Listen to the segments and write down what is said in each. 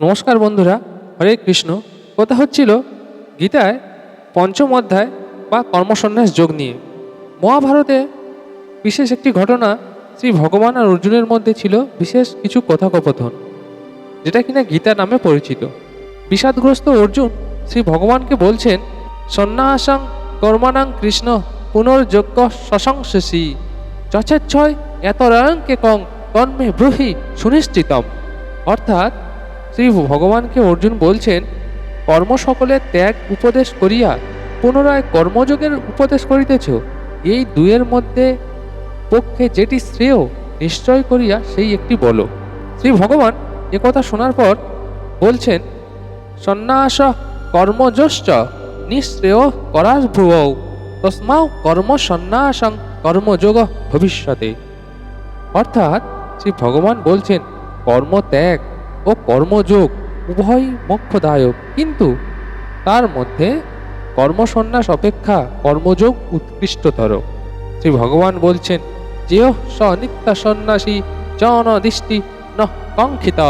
নমস্কার বন্ধুরা, হরে কৃষ্ণ। কথা হচ্ছিল গীতায় পঞ্চম অধ্যায় বা কর্মসন্ন্যাস যোগ নিয়ে। মহাভারতে বিশেষ একটি ঘটনা শ্রী ভগবান আর অর্জুনের মধ্যে ছিল বিশেষ কিছু কথোপকথন, যেটা কিনা গীতা নামে পরিচিত। বিষাদগ্রস্ত অর্জুন শ্রী ভগবানকে বলছেন, সন্ন্যাসাং কর্মানাং কৃষ্ণ পুনর্যোগ্য শশংসসি যথেচ্ছয় এত রায়ঙ্কে কং কর্মে ব্রুহি সুনিশ্চিতম। অর্থাৎ শ্রী ভগবানকে অর্জুন বলছেন, কর্ম সকলের ত্যাগ উপদেশ করিয়া পুনরায় কর্মযোগের উপদেশ করিতেছ। এই দুয়ের মধ্যে পক্ষে যেটি শ্রেয়, নিশ্চয় করিয়া সেই একটি বলো। শ্রী ভগবান একথা শোনার পর বলছেন, সন্ন্যাস কর্মযশ্চ নিঃশ্রেয় করাস ভুবৌ তস্মাও কর্ম সন্ন্যাসং কর্মযোগ ভবিষ্যতে। অর্থাৎ শ্রী ভগবান বলছেন কর্মত্যাগ ও কর্মযোগ উভয়ই মোক্ষদায়ক। কিন্তু তার মধ্যে কর্মসন্ন্যাস অপেক্ষা কর্মযোগ উৎকৃষ্টতর। শ্রী ভগবান বলছেন, যেয় স নিত্য সন্ন্যাসী জন দৃষ্টি ন কঙ্ক্ষিত।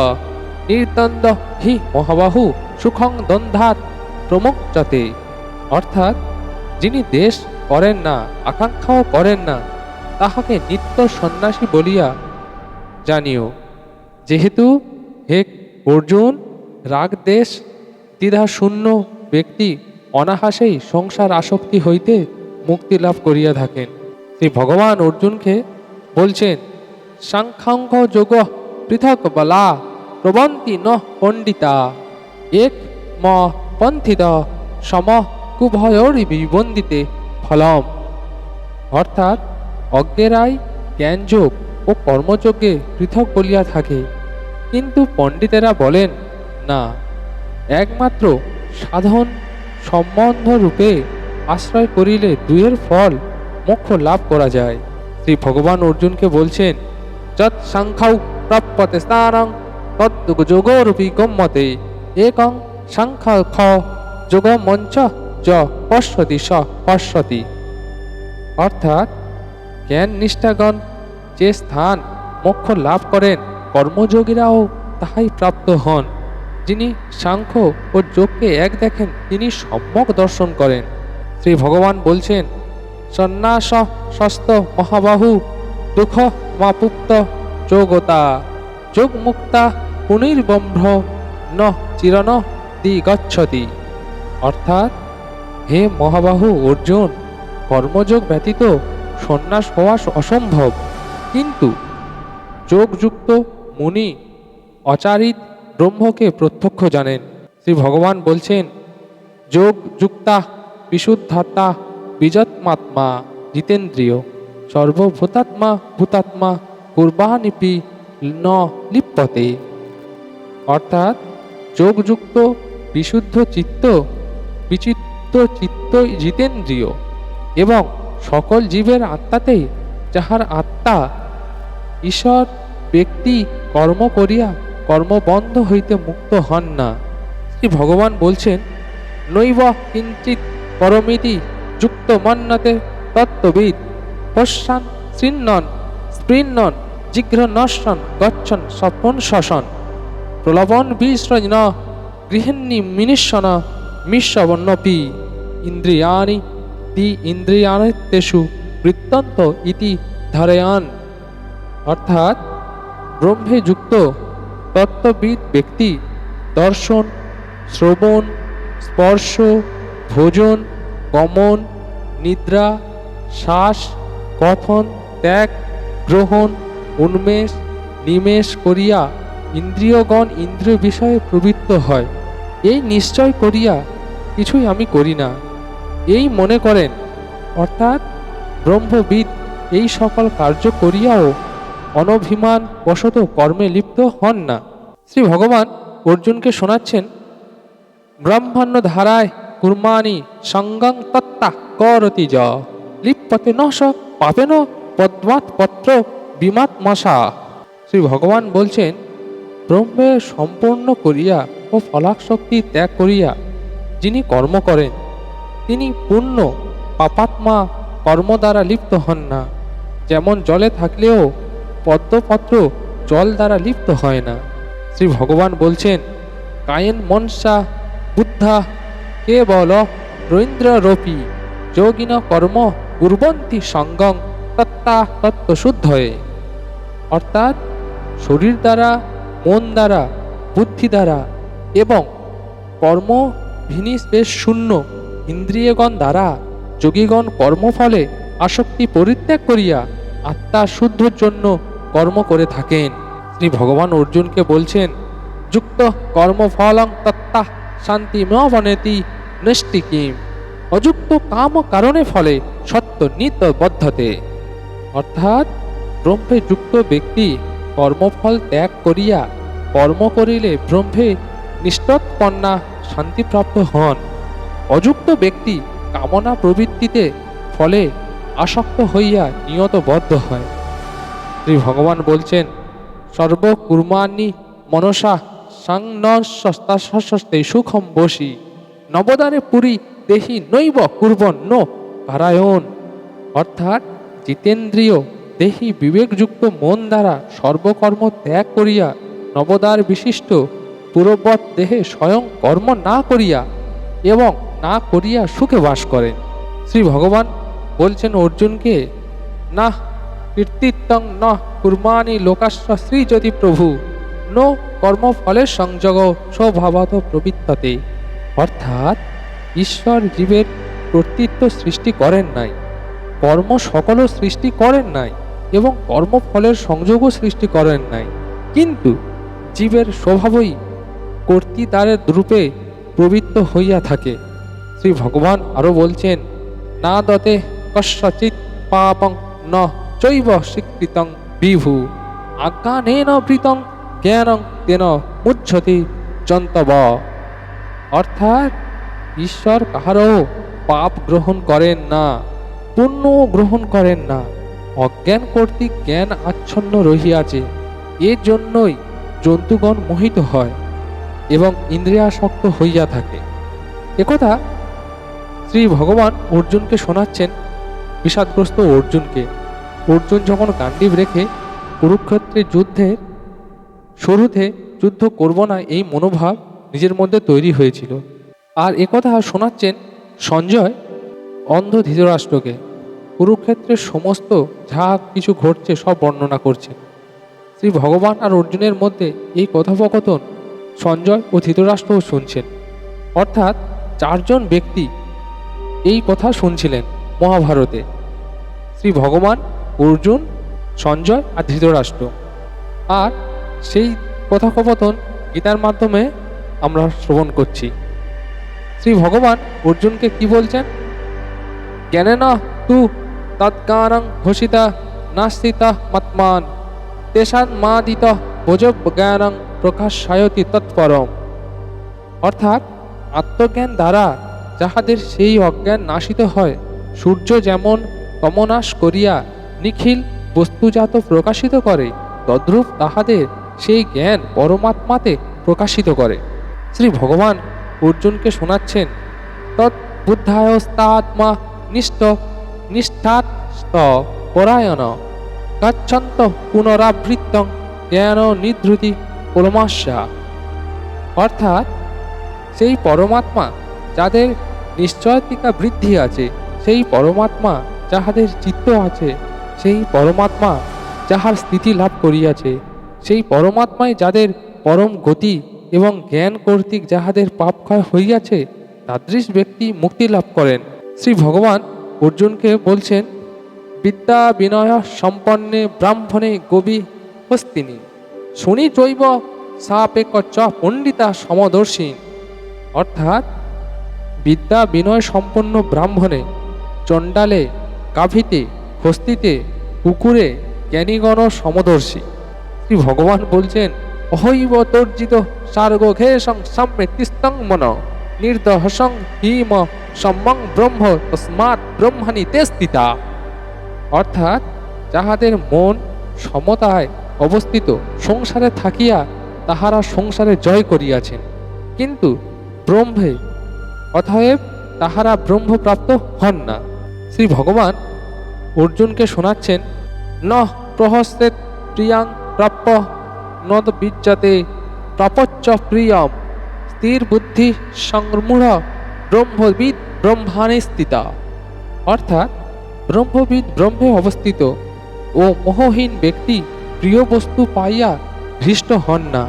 নির্দ্বন্দ্ব হি মহাবাহু সুখং দ্বন্দ্বাত প্রমোক্ষতে অর্থাৎ যিনি দেশ করেন না, আকাঙ্ক্ষাও করেন না, তাহাকে নিত্য সন্ন্যাসী বলিয়া জানিও। যেহেতু হে অর্জুন, রাগ, দেশ দ্বিধা শূন্য ব্যক্তি অনাহাসেই সংসার আসক্তি হইতে মুক্তি লাভ করিয়া থাকেন। শ্রী ভগবান অর্জুনকে বলছেন সাংখ্যাঙ্ক যোগ পৃথক বলা প্রবন্তি ন পণ্ডিতা। এক ম পন্থিত সম কুভয়রি বিবন্দিতে ফলম। অর্থাৎ অজ্ঞেরাই জ্ঞানযোগ ও কর্মযোগে পৃথক বলিয়া থাকে। কিন্তু পণ্ডিতেরা বলেন, না, একমাত্র সাধন সম্বন্ধ রূপে আশ্রয় করিলে দুয়ের ফল মোক্ষ লাভ করা যায়। শ্রী ভগবান অর্জুনকে বলছেন, যৎ সাংখ্যাউ প্রাপ্যতে স্নানং তদ্যোগরূপী গম্যতে, একং সাংখ্য খ যোগ মঞ্চ য পশ্যতি স পশ্যতি। অর্থাৎ জ্ঞান নিষ্ঠাগণ যে স্থান মোক্ষ লাভ করেন কর্মযোগীরাও তাহাই প্রাপ্ত হন। যিনি সাংখ্য ও যোগকে এক দেখেন, তিনি সম্যক দর্শন করেন। শ্রী ভগবান বলছেন, সন্ন্যাস স্বস্ত মহাবাহু, দুঃখ মাপুক্ত যোগতা যোগ মুক্তা পুনির্বম্ভ ন চিরন দি গচ্ছতি অর্থাৎ, হে মহাবাহু অর্জুন, কর্মযোগ ব্যতীত সন্ন্যাস হওয়া অসম্ভব। কিন্তু যোগযুক্ত মুনি অচারিত ব্রহ্মকে প্রত্যক্ষ জানেন। শ্রী ভগবান বলছেন, যোগ যুক্তা বিশুদ্ধাত্মা বিজত্মাত্মা জিতেন্দ্রিয় সর্বভূতাত্মা ভূতাত্মা কুর্বানিপি ন লিপ্যতে অর্থাৎ যোগযুক্ত বিশুদ্ধ চিত্ত বিচিত্ত চিত্ত জিতেন্দ্রিয় এবং সকল জীবের আত্মাতেই যাহার আত্মা ঈশ্বর, ব্যক্তি কর্ম করিয়া কর্মবন্ধ হইতে মুক্ত হন না। শ্রী ভগবান বলছেন, নৈব কিঞ্চিত পরমিতি যুক্ত মন্নতে তত্ত্ববিদ। পশ্যান শৃণ্বন স্পৃণ্বন জিঘ্র নশ্বন, গচ্ছন স্বপন শশন প্রলবন বিসৃজ ন গৃহিণী মিনিশ্বন মিশ্ববন্নপি ইন্দ্রিয়াণি, তি ইন্দ্রিয়াণিতেষু বৃত্তন্ত ইতি ধারয়ান। অর্থাৎ ব্রহ্মে যুক্ত তত্ত্ববিদ ব্যক্তি, দর্শন, শ্রবণ, স্পর্শ, ভোজন, গমন, নিদ্রা, শ্বাস, কথন, ত্যাগ, গ্রহণ, উন্মেষ, নিমেষ করিয়া ইন্দ্রিয়গণ ইন্দ্রিয় বিষয়ে প্রবৃত্ত হয়। এই নিশ্চয় করিয়া কিছুই আমি করি না। এই মনে করেন, অর্থাৎ ব্রহ্মবিদ এই সকল কার্য করিয়াও অনভিমান বশত কর্মে লিপ্ত হন না। শ্রী ভগবান অর্জুনকে শোনাচ্ছেন ব্রহ্মাণ্য ধারায় কুর্মানি সঙ্গং তত্তা করতি য লিপ্যতে ন স পাপেন পদ্মাৎ পত্র বিমাত মশা। শ্রী ভগবান বলছেন, ব্রহ্মে সম্পূর্ণ করিয়া ও ফলাশক্তি ত্যাগ করিয়া যিনি কর্ম করেন, তিনি পূর্ণ পাপাত্মা কর্ম দ্বারা লিপ্ত হন না। যেমন জলে থাকলেও পদ্মপত্র জল দ্বারা লিপ্ত হয় না। শ্রী ভগবান বলছেন, কায়েন মনসা বুদ্ধা কে কেবল রবীন্দ্ররূপী যোগিন কর্ম কুর্বন্তি সঙ্গম তত্তা তত্ত্বশুদ্ধয়ে। অর্থাৎ শরীর দ্বারা, মন দ্বারা, বুদ্ধি দ্বারা এবং কর্ম ভিনিবেশ শূন্য ইন্দ্রিয়গণ দ্বারা যোগীগণ কর্মফলে আসক্তি পরিত্যাগ করিয়া আত্মা শুদ্ধর জন্য কর্ম করে থাকেন। শ্রী ভগবান অর্জুনকে বলছেন, যুক্ত কর্মফলং তত্তা শান্তি বনেতি নৈষ্টিকিম। অযুক্ত কাম কারণে ফলে সত্য নিত্য বদ্ধতে। অর্থাৎ ব্রহ্মে যুক্ত ব্যক্তি কর্মফল ত্যাগ করিয়া কর্ম করিলে ব্রহ্মে নিষ্ঠৎপন্না শান্তিপ্রাপ্ত হন। অযুক্ত ব্যক্তি কামনা প্রবৃত্তিতে ফলে আসক্ত হইয়া নিয়ত বদ্ধ হয়। শ্রী ভগবান বলছেন, সর্বকুর্মাণি মনসা সাংনস্তে সুখম বসি। নবদানে পুরী দেহি নৈব কুর্বন নো পারায়ণ। অর্থাৎ জিতেন্দ্রিয় দেহি বিবেকযুক্ত মন দ্বারা সর্বকর্ম ত্যাগ করিয়া নবদার বিশিষ্ট পূর্ববৎ দেহে স্বয়ং কর্ম না করিয়া এবং না করিয়া সুখে বাস করেন। শ্রী ভগবান বলছেন অর্জুনকে না কীর্তিত্বং ন কুর্মানি লোকাশ্ব শ্রী যদি প্রভু। নো কর্মফলের সংযোগ স্বভাবত প্রবৃত্ততে। অর্থাৎ ঈশ্বর জীবের কর্তৃত্ব সৃষ্টি করেন নাই, কর্ম সকলও সৃষ্টি করেন নাই এবং কর্মফলের সংযোগও সৃষ্টি করেন নাই। কিন্তু জীবের স্বভাবই কর্তৃদ্বারের রূপে প্রবৃত্ত হইয়া থাকে। শ্রী ভগবান আরও বলছেন না দতে কস্যচিৎ পাপং ন চৈব স্বীকৃতং বিভু। আজ্ঞানেন বৃতং জ্ঞানং তেন মুচ্ছতি জন্তব অর্থাৎ, ঈশ্বর কাহারও পাপ গ্রহণ করেন না পুণ্য গ্রহণ করেন না। অজ্ঞান কর্তৃক জ্ঞান আচ্ছন্ন রহিয়াছে এর জন্যই জন্তুগণ মোহিত হয় এবং ইন্দ্রিয়াসক্ত হইয়া থাকে। একথা শ্রী ভগবান অর্জুনকে শোনাচ্ছেন, বিষাদগ্রস্ত অর্জুনকে। অর্জুন যখন গান্ডীব রেখে কুরুক্ষেত্রের যুদ্ধের শুরুতে যুদ্ধ করব না এই মনোভাব নিজের মধ্যে তৈরি হয়েছিল। আর একথা শোনাচ্ছেন সঞ্জয় অন্ধ ধৃতরাষ্ট্রকে। কুরুক্ষেত্রের সমস্ত যা কিছু ঘটছে সব বর্ণনা করছেন। শ্রী ভগবান আর অর্জুনের মধ্যে এই কথোপকথন সঞ্জয় ও ধৃতরাষ্ট্রও শুনছেন। অর্থাৎ চারজন ব্যক্তি এই কথা শুনছিলেন মহাভারতে। শ্রী ভগবান অর্জুন, সঞ্জয় আর ধৃতরাষ্ট্র। আর সেই কথোপকথন গীতার মাধ্যমে আমরা শ্রবণ করছি। শ্রী ভগবান অর্জুনকে কি বলছেন? জ্ঞানে না তু তৎকারং ঘোষিতা নাস্তিতা মত্মান। মা দিত ভোজব জ্ঞানং প্রকাশায়তি তৎপরম। অর্থাৎ আত্মজ্ঞান দ্বারা যাহাদের সেই অজ্ঞান নাশিত হয়, সূর্য যেমন তমনাশ করিয়া নিখিল বস্তুজাত প্রকাশিত করে, তদ্রূপ তাহাদের সেই জ্ঞান পরমাত্মাতে প্রকাশিত করে। শ্রী ভগবান অর্জুনকে শোনাচ্ছেন তৎবুদ্ধায়স্তাত্মা নিষ্ঠ নিষ্ঠাত পরায়ণ গচ্ছন্ত পুনরাবৃত্ত জ্ঞান নিধৃতি পরমাশা অর্থাৎ সেই পরমাত্মা যাদের নিশ্চয়তিকা বৃদ্ধি আছে, সেই পরমাত্মা যাহাদের চিত্ত আছে সেই পরমাত্মা যাহার স্থিতি লাভ করিয়াছে, সেই পরমাত্মাই যাদের পরম গতি এবং জ্ঞান কর্তৃক যাহাদের পাপক্ষয় হইয়াছে, তাদৃশ ব্যক্তি মুক্তি লাভ করেন। শ্রী ভগবান অর্জুনকে বলছেন, বিদ্যা বিনয় সম্পন্নে ব্রাহ্মণে গবি হস্তিনী। শুনি জৈব সাপেক চ পণ্ডিতা সমদর্শী অর্থাৎ, বিদ্যা বিনয় সম্পন্ন ব্রাহ্মণে চণ্ডালে গাভীতে হস্তিতে, কুকুরে জ্ঞানীগণ সমদর্শী। শ্রী ভগবান বলছেন, অহৈব তর্জিত সাম্যে তিস্তং মন নির্দহসং হিম সম্মং ব্রহ্ম তস্মাৎ ব্রহ্মানি তে স্থিতা। অর্থাৎ যাহাদের মন সমতায় অবস্থিত, সংসারে থাকিয়া তাহারা সংসারে জয় করিয়াছেন। কিন্তু ব্রহ্মে, অতএব তাহারা ব্রহ্মপ্রাপ্ত হন না। শ্রী ভগবান অর্জুনকে শোনাচ্ছেন, ন প্রহস্তে প্রিয়াং প্রাপ্য নদ বিজ্জাতে প্রাপচ্চ প্রিয়ম স্থির বুদ্ধি সংমূঢ় ব্রহ্মবিদ ব্রহ্মাণে স্থিতা। অর্থাৎ ব্রহ্মবিদ ব্রহ্মে অবস্থিত ও মোহহীন ব্যক্তি প্রিয় বস্তু পাইয়া হৃষ্ট হন না,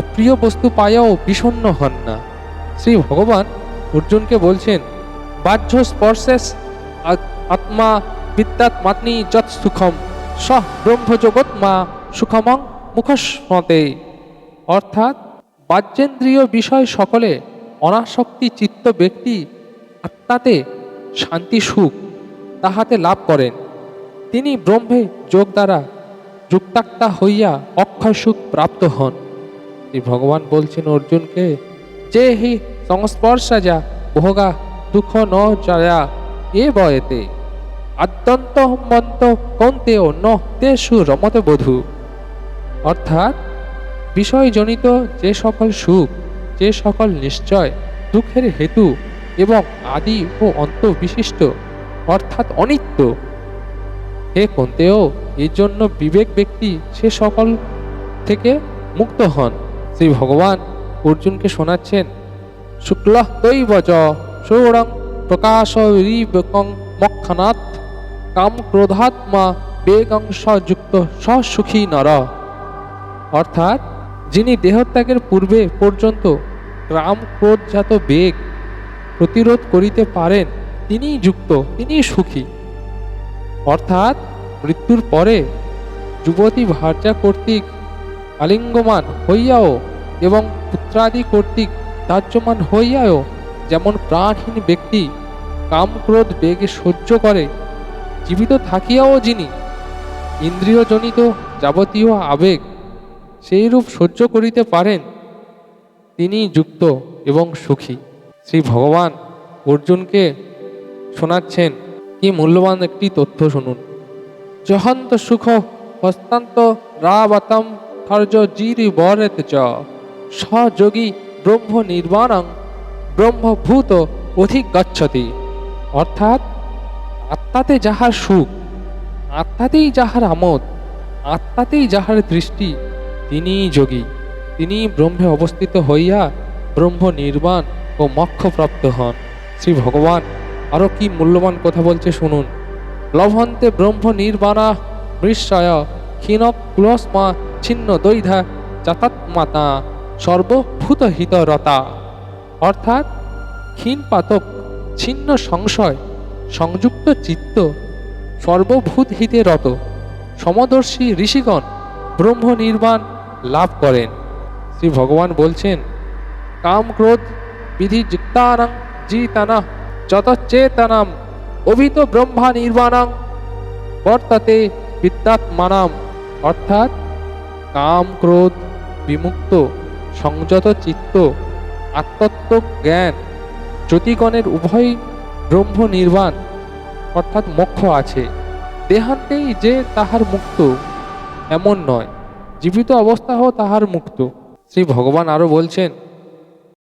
অপ্রিয় বস্তু পাইয়াও বিষণ্ণ হন না। শ্রী ভগবান অর্জুনকে বলছেন, বাহ্য স্পর্শেস আত্মা বিদ্যাৎ মাতনি যৎ সুখম। সহ ব্রহ্মজগৎ মা সুখমং মুখস্মতে। অর্থাৎ বাহ্যেন্দ্রিয় বিষয় সকলে অনাসক্তি চিত্ত ব্যক্তি আত্মাতে শান্তি সুখ তাহাতে লাভ করেন। তিনি ব্রহ্মে যোগ দ্বারা যুক্তাক্তা হইয়া অক্ষয় সুখ প্রাপ্ত হন। ভগবান বলছেন, অর্জুনকে যে হি সংস্পর্শা যা, ভোগা দুঃখ ন জয়া, এ বয়েতে। আদ্যন্ত মন্ত কন্তেও তেষু রমতে বধূ। অর্থাৎ বিষয়জনিত যে সকল সুখ, যে সকল নিশ্চয়, দুঃখের হেতু এবং আদি ও অন্ত বিশিষ্ট, অর্থাৎ অনিত্য, হে কন্তেও এর জন্য বিবেক ব্যক্তি সে সকল থেকে মুক্ত হন। শ্রী ভগবান অর্জুনকে শোনাচ্ছেন, শুক্ল দৈবজ সৌরং প্রকাশ রিবকং মক্ষণাৎ কাম ক্রোধাত্মা বেগংশ যুক্ত সুখী নর। অর্থাৎ, যিনি দেহত্যাগের পূর্বে পর্যন্ত গ্রাম ক্রোধজাত বেগ প্রতিরোধ করিতে পারেন তিনি যুক্ত, তিনিই সুখী। অর্থাৎ, মৃত্যুর পরে যুবতী ভার্যা কর্তৃক আলিঙ্গমান হইয়াও এবং পুত্রাদি কর্তৃক দাহ্যমান হইয়াও যেমন প্রাণহীন ব্যক্তি কাম ক্রোধ বেগে সহ্য করে জীবিত থাকিয়াও যিনি, ইন্দ্রিয়জনিত যাবতীয় আবেগ সেইরূপ সহ্য করিতে পারেন, তিনি যুক্ত এবং সুখী। শ্রী ভগবান অর্জুনকে শোনাচ্ছেন, কি মূল্যবান একটি তথ্য শুনুন। জহন্ত সুখ হস্তান্ত রাবাতম থর্য জিরি বরেত চ। সযোগী ব্রহ্ম নির্বাণং ব্রহ্মভূত অধিক গচ্ছতি অর্থাৎ আত্মাতে যাহার সুখ, আত্মাতেই যাহার আমোদ, আত্মাতেই যাহার দৃষ্টি, তিনিই যোগী। তিনি ব্রহ্মে অবস্থিত হইয়া ব্রহ্ম নির্বাণ ও মক্ষপ্রাপ্ত হন। শ্রী ভগবান আরও কি মূল্যবান কথা বলছে শুনুন। লভন্তে ব্রহ্ম নির্বাণা মৃষয় ক্ষীণ কুলস্মা ছিন্ন দৈধা চাতাত্মাতা সর্বভূত হিতরতা অর্থাৎ ক্ষীণ পাতক ছিন্ন সংশয় সংযুক্ত চিত্ত সর্বভূত হিতে রত। সমদর্শী ঋষিগণ ব্রহ্ম নির্বাণ লাভ করেন। শ্রী ভগবান বলছেন, কাম ক্রোধ বিধি যুক্তানাং জিতানা যতচেতনাম অভিত ব্রহ্মা নির্বাণাং বর্ততে বিদ্যাত্মানাম। অর্থাৎ কাম ক্রোধ বিমুক্ত সংযত চিত্ত আত্মত্ব জ্ঞান জ্যোতিগণের উভয় ব্রহ্ম নির্বাণ অর্থাৎ মোক্ষ আছে। দেহান্তেই যে তাহার মুক্ত, এমন নয়। জীবিত অবস্থাও তাহার মুক্ত। শ্রী ভগবান আরও বলছেন